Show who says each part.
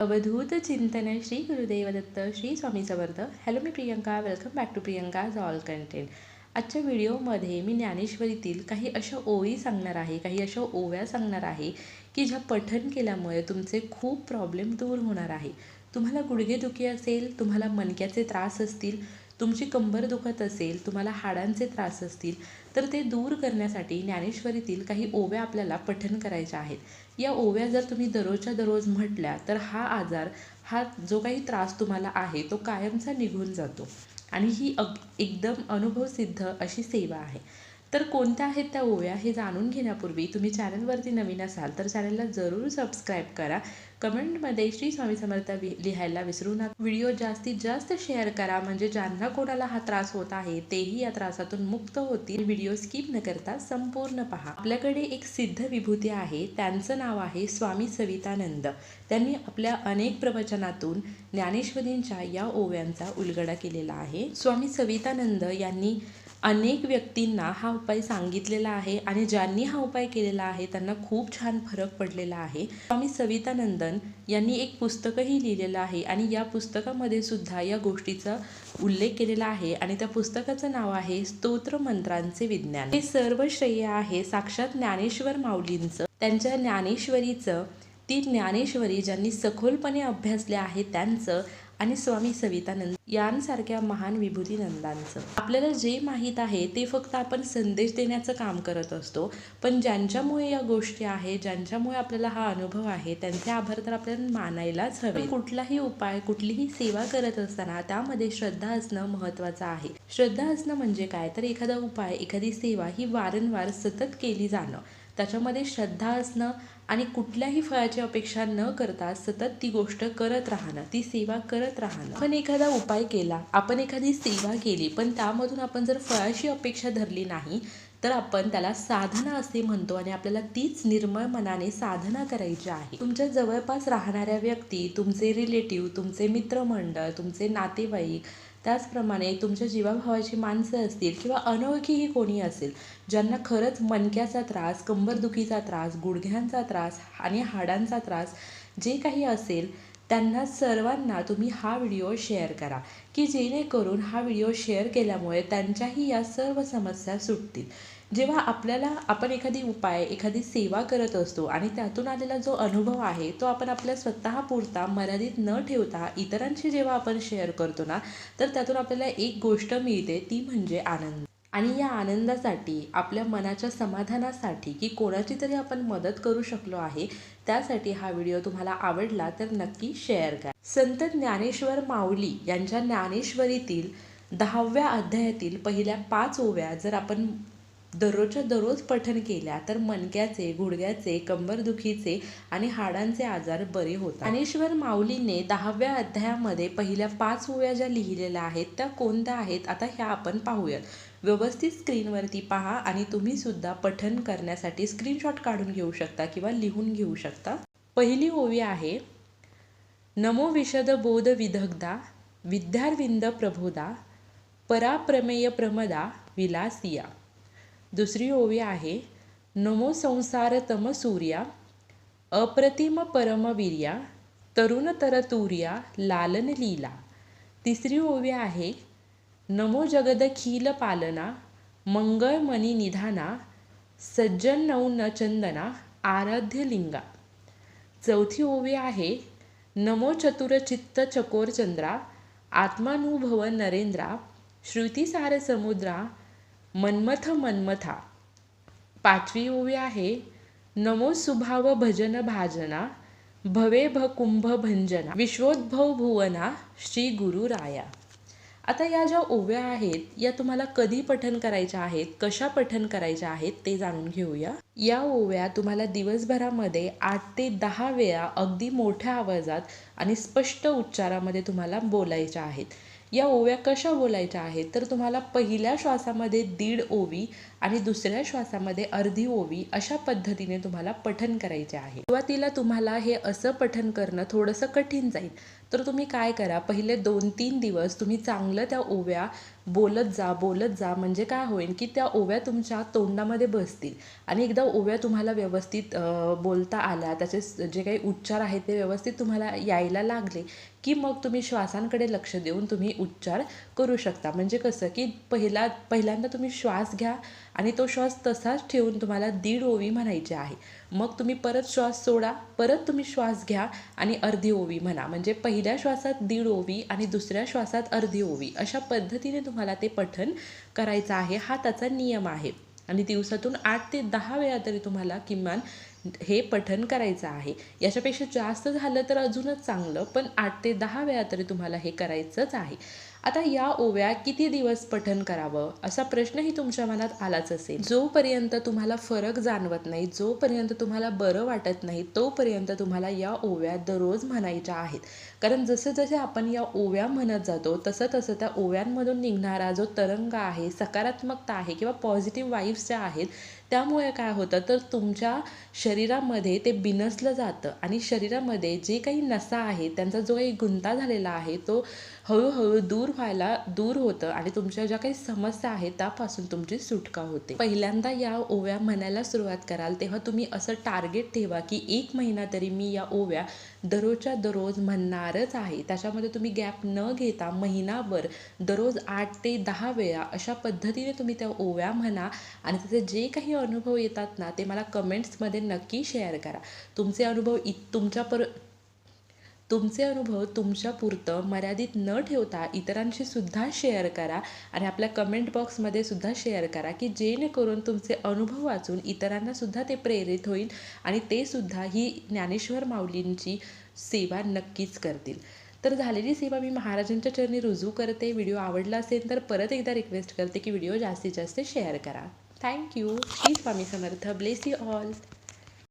Speaker 1: अवधूत चिंतन Shri Gurudev Datta Shri Swami Samarth. Hello me Priyanka welcome back to Priyanka all content आजच्या व्हिडिओमध्ये मी ज्ञानेश्वरीतील काही अशा ओळी सांगणार आहे काही अशा ओव्या सांगणार आहे की ज्या पठण केल्यामुळे तुमचे खूप प्रॉब्लेम दूर होणार आहे. तुम्हाला गुडघेदुखी असेल तुम्हाला मणक्याचे त्रास असतील तुमची कंबर दुखत असेल तुम्हाला हाडांचे त्रास असतील तर ते दूर करण्यासाठी ज्ञानेश्वरीतील काही ओव्या आपल्याला पठण करायच्या आहेत. या ओव्या जर तुम्ही दररोजच्या दररोज म्हटल्या तर हा आजार हा जो काही त्रास तुम्हाला आहे तो कायमचा निघून जातो. आणि ही अग एकदम अनुभवसिद्ध अशी सेवा आहे. तर कोणत्या आहेत त्या ओव्या हे जाणून घेण्यापूर्वी तुम्ही चॅनलवरती नवीन असाल तर चॅनलला जरूर सबस्क्राईब करा. कमेंटमध्ये श्री स्वामी समर्थ लिहायला विसरू नका. व्हिडिओ जास्तीत जास्त शेअर करा. म्हणजे ज्यांना कोणाला हा त्रास होत आहे तेही या त्रासातून मुक्त होतील. व्हिडिओ स्किप न करता संपूर्ण पहा. आपल्याकडे एक सिद्ध विभूती आहे. त्यांचं नाव आहे स्वामी सवितानंद. त्यांनी आपल्या अनेक प्रवचनातून ज्ञानेश्वरींच्या या ओव्यांचा उलगडा केलेला आहे. स्वामी सवितानंद यांनी अनेक व्यक्तींना हा उपाय सांगितलेला आहे आणि ज्यांनी हा उपाय केलेला आहे त्यांना खूप छान फरक पडलेला आहे. स्वामी सवितानंदन यांनी एक पुस्तकही लिहिलेलं आहे आणि या पुस्तकामध्ये सुद्धा या गोष्टीचा उल्लेख केलेला आहे आणि त्या पुस्तकाचं नाव आहे स्तोत्र मंत्रांचे विज्ञान. हे सर्व श्रेय आहे साक्षात ज्ञानेश्वर माऊलींचं. त्यांच्या ज्ञानेश्वरीचं ती ज्ञानेश्वरी ज्यांनी सखोलपणे अभ्यासले आहे त्यांचं आणि स्वामी सवितानंद यांसारख्या महान विभूतीनंदांचं. आपल्याला जे माहीत आहे ते फक्त आपण संदेश देण्याचं काम करत असतो. पण ज्यांच्यामुळे या गोष्टी आहे ज्यांच्यामुळे आपल्याला हा अनुभव आहे त्यांचे आभार तर आपल्याला मानायलाच हवे. कुठलाही उपाय कुठलीही सेवा करत असताना त्यामध्ये श्रद्धा असणं महत्त्वाचं आहे. श्रद्धा असणं म्हणजे काय? तर एखादा उपाय एखादी सेवा ही वारंवार सतत केली जाणं. त्याच्यामध्ये श्रद्धा असणं आणि कुठल्याही फळाची अपेक्षा न करता सतत ती गोष्ट करत राहणं ती सेवा करत राहणं. आपण एखादा उपाय केला आपण एखादी सेवा केली पण त्यामधून आपण जर फळाची अपेक्षा धरली नाही तर आपण त्याला साधना असे म्हणतो आणि आपल्याला तीच निर्मळ मनाने साधना करायची आहे. तुमच्या जवळपास राहणाऱ्या व्यक्ती तुमचे रिलेटिव्ह तुमचे मित्रमंडळ तुमचे नातेवाईक त्याचप्रमाणे तुमच्या जीवाभावाची माणसं असतील किंवा अनोळखीही कोणी असेल ज्यांना खरंच मणक्याचा त्रास कंबरदुखीचा त्रास गुडघ्यांचा त्रास आणि हाडांचा त्रास जे काही असेल त्यांना सर्वांना तुम्ही हा व्हिडिओ शेअर करा की जेणेकरून हा व्हिडिओ शेअर केल्यामुळे त्यांच्याही या सर्व समस्या सुटतील. जेव्हा आपल्याला आपण एखादी उपाय एखादी सेवा करत असतो आणि त्यातून आलेला जो अनुभव आहे तो आपण आपल्या स्वतःपुरता मर्यादित न ठेवता इतरांशी जेव्हा आपण शेअर करतो ना तर त्यातून आपल्याला एक गोष्ट मिळते ती म्हणजे आनंद. आणि या आनंदासाठी आपल्या मनाच्या समाधानासाठी की कोणाची तरी आपण मदत करू शकलो आहे त्यासाठी हा व्हिडिओ तुम्हाला आवडला तर नक्की शेअर करा. संत ज्ञानेश्वर माऊली यांच्या ज्ञानेश्वरीतील दहाव्या अध्यायातील पहिल्या पाच ओव्या जर आपण दररोजच्या दररोज पठण केल्या तर मणक्याचे गुडघ्याचे कंबरदुखीचे आणि हाडांचे आजार बरे होतात. ज्ञानेश्वर माऊलीने दहाव्या अध्यायामध्ये पहिल्या पाच ओव्या ज्या लिहिलेल्या आहेत त्या कोणत्या आहेत? आता ह्या आपण पाहूयात. व्यवस्थित स्क्रीनवरती पहा आणि तुम्ही सुद्धा पठन करण्यासाठी स्क्रीनशॉट काढून घेऊ शकता किंवा लिहून घेऊ शकता. पहिली ओवी आहे नमो विशद बोध विदग्धा विद्यार्विंद प्रबोधा पराप्रमेय प्रमदा विलासिया. दुसरी ओवी आहे नमो संसार तम सूर्या अप्रतिम परमवीर्या तरुण तरतुर्या लालन लीला. तिसरी ओवी आहे नमो जगदखिल पालना मंगळमणी निधाना सज्जन न चंदना आराध्य लिंगा. चौथी ओवी आहे नमो चतुर चित्त चकोर चंद्रा आत्मानुभव नरेंद्रा श्रुतिसार समुद्रा मन्मथ मन्मथा. पाचवी ओवी आहे नमो सुभाव भजन भाजना भवे भकुंभ कुंभ भंजना. विश्वोद्भव भुवना श्री गुरु राया. आता या ज्या ओव्या आहेत या तुम्हाला कधी पठन करायच्या आहेत कशा पठन करायच्या आहेत ते जाणून घेऊया. या ओव्या तुम्हाला दिवसभरामध्ये आठ ते दहा वेळा अगदी मोठ्या आवाजात आणि स्पष्ट उच्चारामध्ये तुम्हाला बोलायच्या आहेत. या ओव्या कशा बोलायच्या आहेत? तर तुम्हाला पहिल्या श्वासामध्ये दीड ओवी आणि दुसऱ्या श्वासामध्ये अर्धी ओवी अशा पद्धतीने तुम्हाला पठन करायचे आहे. सुरुवातीला तुम्हाला हे असं पठन करणं थोडंसं कठीण जाईल. तर तुम्ही काय करा पहिले दोन तीन दिवस तुम्ही चांगलं त्या ओव्या बोलत जा बोलत जा म्हणजे काय होईल की त्या ओव्या तुमच्या तोंडामध्ये बसतील. आणि एकदा ओव्या तुम्हाला व्यवस्थित बोलता आल्या त्याचे जे काही उच्चार आहेत ते व्यवस्थित तुम्हाला यायला लागले की मग तुम्ही श्वासांकडे लक्ष देऊन तुम्ही उच्चार करू शकता. म्हणजे कसं की पहिला पहिल्यांदा तुम्ही श्वास घ्या आणि तो श्वास तसाच ठेवून तुम्हाला दीड ओवी म्हणायची आहे. मग तुम्ही परत श्वास सोडा परत तुम्ही श्वास घ्या आणि अर्धी ओवी म्हणा. म्हणजे पहिल्या श्वासात दीड ओवी आणि दुसऱ्या श्वासात अर्धी ओवी अशा पद्धतीने तुम्हाला ते पठण करायचं आहे. हा त्याचा नियम आहे. आणि दिवसातून आठ ते दहा वेळा तरी तुम्हाला किमान हे पठन करायचं आहे. याच्यापेक्षा जास्त झालं तर अजूनच चांगलं पण आठ ते दहा वेळा तरी तुम्हाला हे करायचंच आहे. आता या ओव्या किती दिवस पठण करावं? असा प्रश्नही तुमच्या मनात आलाच असेल. जोपर्यंत तुम्हाला फरक जाणवत नाही जोपर्यंत तुम्हाला बरं वाटत नाही तोपर्यंत तुम्हाला या ओव्या दररोज म्हणायच्या आहेत. कारण जसं जसे आपण या ओव्या म्हणत जातो तसं तसं त्या ओव्यांमधून निघणारा जो तरंग आहे सकारात्मकता आहे किंवा पॉझिटिव्ह वाईब्स ज्या आहेत त्यामुळे काय होतं? तर तुमच्या शरीरामध्ये ते बिनसलं जातं आणि शरीरामध्ये जे काही नसा आहे त्यांचा जो काही गुंता झालेला आहे तो हळूहळू दूर व्हायला दूर होतं आणि तुमच्या ज्या काही समस्या आहेत त्यापासून तुमची सुटका होते. पहिल्यांदा या ओव्या म्हणायला सुरुवात कराल तेव्हा तुम्ही असं टार्गेट ठेवा की एक महिना तरी मी या ओव्या दररोजच्या दररोज म्हणणारच आहे. त्याच्यामध्ये तुम्ही गॅप न घेता महिनाभर दररोज आठ ते दहा वेळा अशा पद्धतीने तुम्ही त्या ओव्या म्हणा आणि त्याचे जे काही अनुभव येतात ना ते मला कमेंट्समध्ये नक्की शेअर करा. तुमचे अनुभव इत तुमच्या पर तुमचे अनुभव तुमच्या पुरतं मर्यादित न ठेवता इतरांशी सुद्धा शेअर करा आणि आपल्या कमेंट बॉक्समध्ये सुद्धा शेअर करा की जेणेकरून तुमचे अनुभव वाचून इतरांना सुद्धा ते प्रेरित होईल आणि ते सुद्धा ही ज्ञानेश्वर माऊलींची सेवा नक्कीच करतील. तर झालेली सेवा मी महाराजांच्या चरणी रुजू करते. व्हिडिओ आवडला असेल तर परत एकदा रिक्वेस्ट करते की व्हिडिओ जास्तीत जास्त शेअर करा. Thank you Shri Swami Samarth. Bless you all